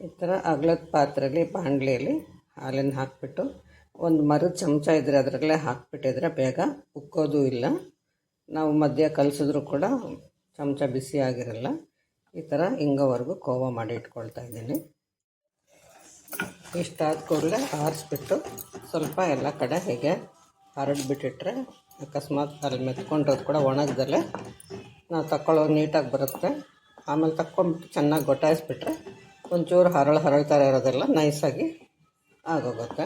ಈ ಥರ ಅಗಲದ ಪಾತ್ರೆಯಲ್ಲಿ ಬಾಣಲೆಯಲ್ಲಿ ಹಾಲನ್ನು ಹಾಕಿಬಿಟ್ಟು ಒಂದು ಮರದ ಚಮಚ ಇದ್ದರೆ ಅದರಲ್ಲೇ ಹಾಕಿಬಿಟ್ಟಿದ್ರೆ ಬೇಗ ಉಕ್ಕೋದು ಇಲ್ಲ. ನಾವು ಮಧ್ಯ ಕಲಸಿದ್ರು ಕೂಡ ಚಮಚ ಬಿಸಿ ಆಗಿರಲ್ಲ. ಈ ಥರ ಹಿಂಗೋವರೆಗೂ ಕೋವ ಮಾಡಿ ಇಟ್ಕೊಳ್ತಾ ಇದ್ದೀನಿ. ಇಷ್ಟಾದ ಕೂಡಲೇ ಆರಿಸ್ಬಿಟ್ಟು ಸ್ವಲ್ಪ ಎಲ್ಲ ಕಡೆ ಹೇಗೆ ಹರಡ್ಬಿಟ್ಟಿಟ್ರೆ ಅಕಸ್ಮಾತ್ ಅಲ್ಲಿ ಮೆತ್ಕೊಂಡೋದು ಕೂಡ ಒಣಗದಲ್ಲೇ ನಾವು ತಗೊಳ್ಳೋ ನೀಟಾಗಿ ಬರುತ್ತೆ. ಆಮೇಲೆ ತಕ್ಕೊಂಬಿಟ್ಟು ಚೆನ್ನಾಗಿ ಗೊಟಾಯಿಸ್ಬಿಟ್ರೆ ಒಂಚೂರು ಹರಳು ಹರಳ್ತಾರೆ ಇರೋದೆಲ್ಲ ನೈಸಾಗಿ ಆಗೋಗುತ್ತೆ.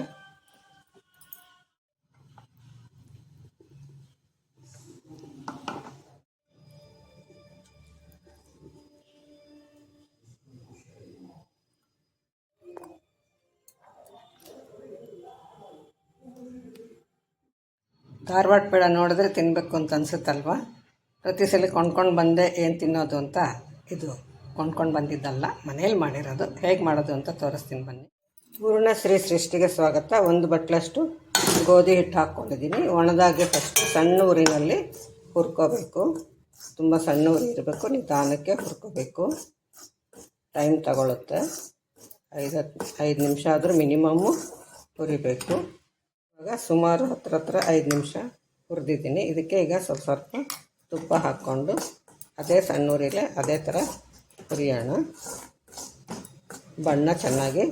ಧಾರವಾಡ ಪೇಡ ನೋಡಿದ್ರೆ ತಿನ್ನಬೇಕು ಅಂತ ಅನ್ಸುತ್ತಲ್ವಾ? ಪ್ರತಿ ಸಲ ಕೊಂಡ್ಕೊಂಡು ಬಂದೆ ಏನು ತಿನ್ನೋದು ಅಂತ? ಇದು. ಕೊಂಡ್ಕೊಂಡು ಬಂದಿದ್ದಲ್ಲ, ಮನೇಲಿ ಮಾಡಿರೋದು. ಹೇಗೆ ಮಾಡೋದು ಅಂತ ತೋರಿಸ್ತೀನಿ ಬನ್ನಿ. ಪೂರ್ಣ ಶ್ರೀ ಸೃಷ್ಟಿಗೆ ಸ್ವಾಗತ. ಒಂದು ಬಟ್ಲಷ್ಟು ಗೋಧಿ ಹಿಟ್ಟು ಹಾಕ್ಕೊಂಡಿದ್ದೀನಿ. ಒಣದಾಗೆ ಫಸ್ಟ್ ಸಣ್ಣ ಊರಿನಲ್ಲಿ ಹುರ್ಕೋಬೇಕು. ತುಂಬ ಸಣ್ಣ ಉರಿ ಇರಬೇಕು. ನಿಧಾನಕ್ಕೆ ಹುರ್ಕೋಬೇಕು. ಟೈಮ್ ತಗೊಳುತ್ತೆ. ಐದು ಹತ್ತು ಐದು ನಿಮಿಷ ಆದರೂ ಮಿನಿಮಮ್ಮು ಹುರಿಬೇಕು. ಇವಾಗ ಸುಮಾರು ಹತ್ರ ಹತ್ರ ಐದು ನಿಮಿಷ ಹುರಿದಿದ್ದೀನಿ. ಇದಕ್ಕೆ ಈಗ ಸ್ವಲ್ಪ ಸ್ವಲ್ಪ ತುಪ್ಪ ಹಾಕ್ಕೊಂಡು, ಅದೇ ಸಣ್ಣ ಊರಿಲೆ ಅದೇ ಥರ ಹುರಿಯೋಣ ಬಣ್ಣ ಚೆನ್ನಾಗಿ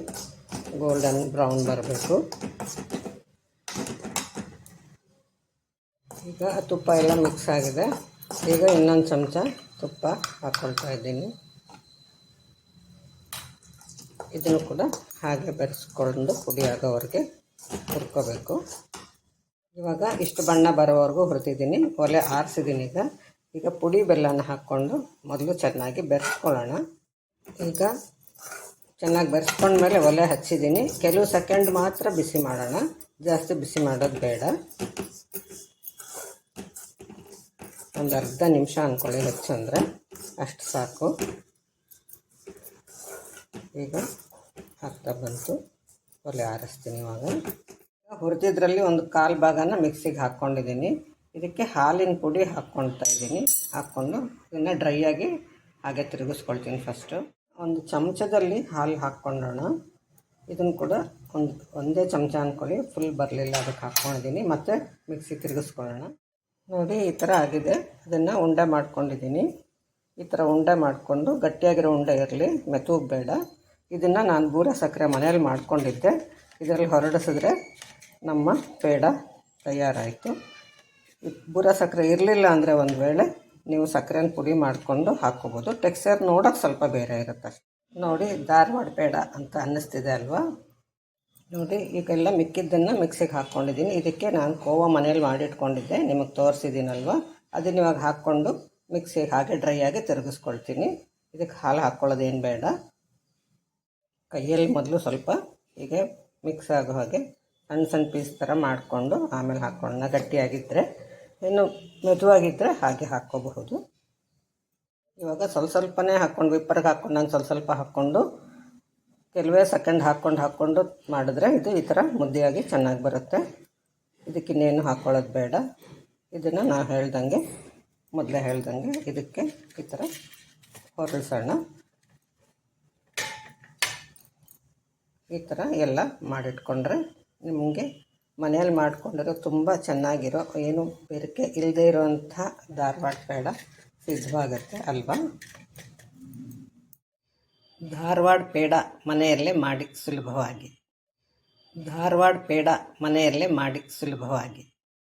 ಗೋಲ್ಡನ್ ಬ್ರೌನ್ ಬರಬೇಕು. ಈಗ ತುಪ್ಪ ಎಲ್ಲ ಮಿಕ್ಸ್ ಆಗಿದೆ. ಈಗ ಇನ್ನೊಂದು ಚಮಚ ತುಪ್ಪ ಹಾಕ್ಕೊಳ್ತಾ ಇದ್ದೀನಿ. ಇದನ್ನು ಕೂಡ ಹಾಗೆ ಬೆರೆಸ್ಕೊಂಡು ಪುಡಿ ಆಗೋವರೆಗೆ ಹುರ್ಕೋಬೇಕು. ಇವಾಗ ಇಷ್ಟು ಬಣ್ಣ ಬರೋವರೆಗೂ ಹುರಿದಿದ್ದೀನಿ. ಒಲೆ ಆರಿಸಿದ್ದೀನಿ ಈಗ. ಈಗ ಪುಡಿ ಬೆಲ್ಲನ ಹಾಕ್ಕೊಂಡು ಮೊದಲು ಚೆನ್ನಾಗಿ ಬೆರೆಸ್ಕೊಳ್ಳೋಣ. ಈಗ ಚೆನ್ನಾಗಿ ಬೆರೆಸ್ಕೊಂಡ್ಮೇಲೆ ಒಲೆ ಹಚ್ಚಿದ್ದೀನಿ. ಕೆಲವು ಸೆಕೆಂಡ್ ಮಾತ್ರ ಬಿಸಿ ಮಾಡೋಣ. ಜಾಸ್ತಿ ಬಿಸಿ ಮಾಡೋದು ಬೇಡ. ಒಂದು ಅರ್ಧ ನಿಮಿಷ ಅಂದ್ಕೊಳ್ಳಿ ಹೆಚ್ಚು ಅಂದರೆ. ಅಷ್ಟು ಸಾಕು. ಈಗ ಹಾಕ್ತಾ ಬಂತು. ಒಲೆ ಆರಿಸ್ತೀನಿ ಇವಾಗ. ಹುರಿದಿದ್ರಲ್ಲಿ ಒಂದು ಕಾಲು ಭಾಗನ ಮಿಕ್ಸಿಗೆ ಹಾಕ್ಕೊಂಡಿದ್ದೀನಿ. ಇದಕ್ಕೆ ಹಾಲಿನ ಪುಡಿ ಹಾಕ್ಕೊಳ್ತಾ ಇದ್ದೀನಿ. ಹಾಕ್ಕೊಂಡು ಇದನ್ನು ಡ್ರೈ ಆಗಿ ಹಾಗೆ ತಿರುಗಿಸ್ಕೊಳ್ತೀನಿ ಫಸ್ಟು ಒಂದು ಚಮಚದಲ್ಲಿ ಹಾಲು ಹಾಕ್ಕೊಂಡೋಣ. ಇದನ್ನು ಕೂಡ ಒಂದು, ಒಂದೇ ಚಮಚ ಅಂದ್ಕೊಳ್ಳಿ ಫುಲ್ ಬರಲಿಲ್ಲ ಅದಕ್ಕೆ ಹಾಕ್ಕೊಂಡಿದ್ದೀನಿ. ಮತ್ತು ಮಿಕ್ಸಿ ತಿರುಗಿಸ್ಕೊಳ್ಳೋಣ. ನೋಡಿ, ಈ ಥರ ಆಗಿದೆ. ಅದನ್ನು ಉಂಡೆ ಮಾಡ್ಕೊಂಡಿದ್ದೀನಿ. ಈ ಥರ ಉಂಡೆ ಮಾಡಿಕೊಂಡು ಗಟ್ಟಿಯಾಗಿರೋ ಉಂಡೆ ಇರಲಿ ಮೆತ್ತಗೆ ಬೇಡ ಇದನ್ನು ನಾನು ಬೂರ ಸಕ್ಕರೆ ಮನೆಯಲ್ಲಿ ಮಾಡ್ಕೊಂಡಿದ್ದೆ. ಇದರಲ್ಲಿ ಹೊರಡಿಸಿದ್ರೆ ನಮ್ಮ ಪೇಡ ತಯಾರಾಯಿತು. ಬೂರ ಸಕ್ಕರೆ ಇರಲಿಲ್ಲ ಅಂದರೆ ಒಂದು ವೇಳೆ ನೀವು ಸಕ್ಕರೆನ ಪುಡಿ ಮಾಡಿಕೊಂಡು ಹಾಕ್ಕೋಬೋದು. ಟೆಕ್ಸ್ಚರ್ ನೋಡೋಕೆ ಸ್ವಲ್ಪ ಬೇರೆ ಇರುತ್ತೆ ನೋಡಿ, ಧಾರವಾಡ ಬೇಡ ಅಂತ ಅನ್ನಿಸ್ತಿದೆ ಅಲ್ವಾ? ನೋಡಿ, ಈಗೆಲ್ಲ ಮಿಕ್ಕಿದ್ದನ್ನು ಮಿಕ್ಸಿಗೆ ಹಾಕ್ಕೊಂಡಿದ್ದೀನಿ. ಇದಕ್ಕೆ ನಾನು ಕೋವಾ ಮನೇಲಿ ಮಾಡಿಟ್ಕೊಂಡಿದ್ದೆ. ನಿಮಗೆ ತೋರಿಸಿದ್ದೀನಲ್ವ? ಅದನ್ನ ಇವಾಗ ಹಾಕ್ಕೊಂಡು ಮಿಕ್ಸಿಗೆ ಹಾಗೆ ಡ್ರೈ ಆಗಿ ತಿರುಗಿಸ್ಕೊಳ್ತೀನಿ. ಇದಕ್ಕೆ ಹಾಲು ಹಾಕ್ಕೊಳ್ಳೋದೇನು ಬೇಡ. ಕೈಯಲ್ಲಿ ಮೊದಲು ಸ್ವಲ್ಪ ಹೀಗೆ ಮಿಕ್ಸ್ ಆಗೋ ಹಾಗೆ ಸಣ್ಣ ಸಣ್ಣ ಪೀಸ್ ಥರ ಮಾಡಿಕೊಂಡು ಆಮೇಲೆ ಹಾಕ್ಕೊಳ್ಳೋಣ. ಗಟ್ಟಿಯಾಗಿದ್ದರೆ ಇನ್ನು ಮೆದುವಾಗಿದ್ದರೆ ಹಾಗೆ ಹಾಕ್ಕೋಬಹುದು. ಇವಾಗ ಸ್ವಲ್ಪ ಸ್ವಲ್ಪನೇ ಹಾಕ್ಕೊಂಡು, ವಿಪ್ಪರ್ಗೆ ಹಾಕ್ಕೊಂಡು, ನಾನು ಸ್ವಲ್ಪ ಸ್ವಲ್ಪ ಹಾಕ್ಕೊಂಡು, ಕೆಲವೇ ಸೆಕೆಂಡ್ ಹಾಕ್ಕೊಂಡು ಹಾಕ್ಕೊಂಡು ಮಾಡಿದ್ರೆ ಇದು ಈ ಥರ ಮುದ್ದೆಯಾಗಿ ಚೆನ್ನಾಗಿ ಬರುತ್ತೆ. ಇದಕ್ಕಿನ್ನೇನು ಹಾಕ್ಕೊಳ್ಳೋದು ಬೇಡ. ಇದನ್ನು ನಾನು ಹೇಳ್ದಂಗೆ, ಮೊದಲೇ ಹೇಳ್ದಂಗೆ ಇದಕ್ಕೆ ಈ ಥರ ಹೊರಳಿಸೋಣ ಈ ಥರ ಎಲ್ಲ ಮಾಡಿಟ್ಕೊಂಡ್ರೆ ನಿಮಗೆ ಮನೆಯಲ್ಲಿ ಮಾಡಿಕೊಂಡ್ರೆ ತುಂಬ ಚೆನ್ನಾಗಿರೋ ಏನು ಬೆರಕೆ ಇಲ್ಲದೇ ಇರೋವಂಥ ಧಾರವಾಡ ಪೇಡ ಸಿದ್ಧವಾಗುತ್ತೆ ಅಲ್ವಾ? ಧಾರವಾಡ ಪೇಡ ಮನೆಯಲ್ಲೇ ಮಾಡಿ ಸುಲಭವಾಗಿ. ಧಾರವಾಡ ಪೇಡ ಮನೆಯಲ್ಲೇ ಮಾಡಿ ಸುಲಭವಾಗಿ.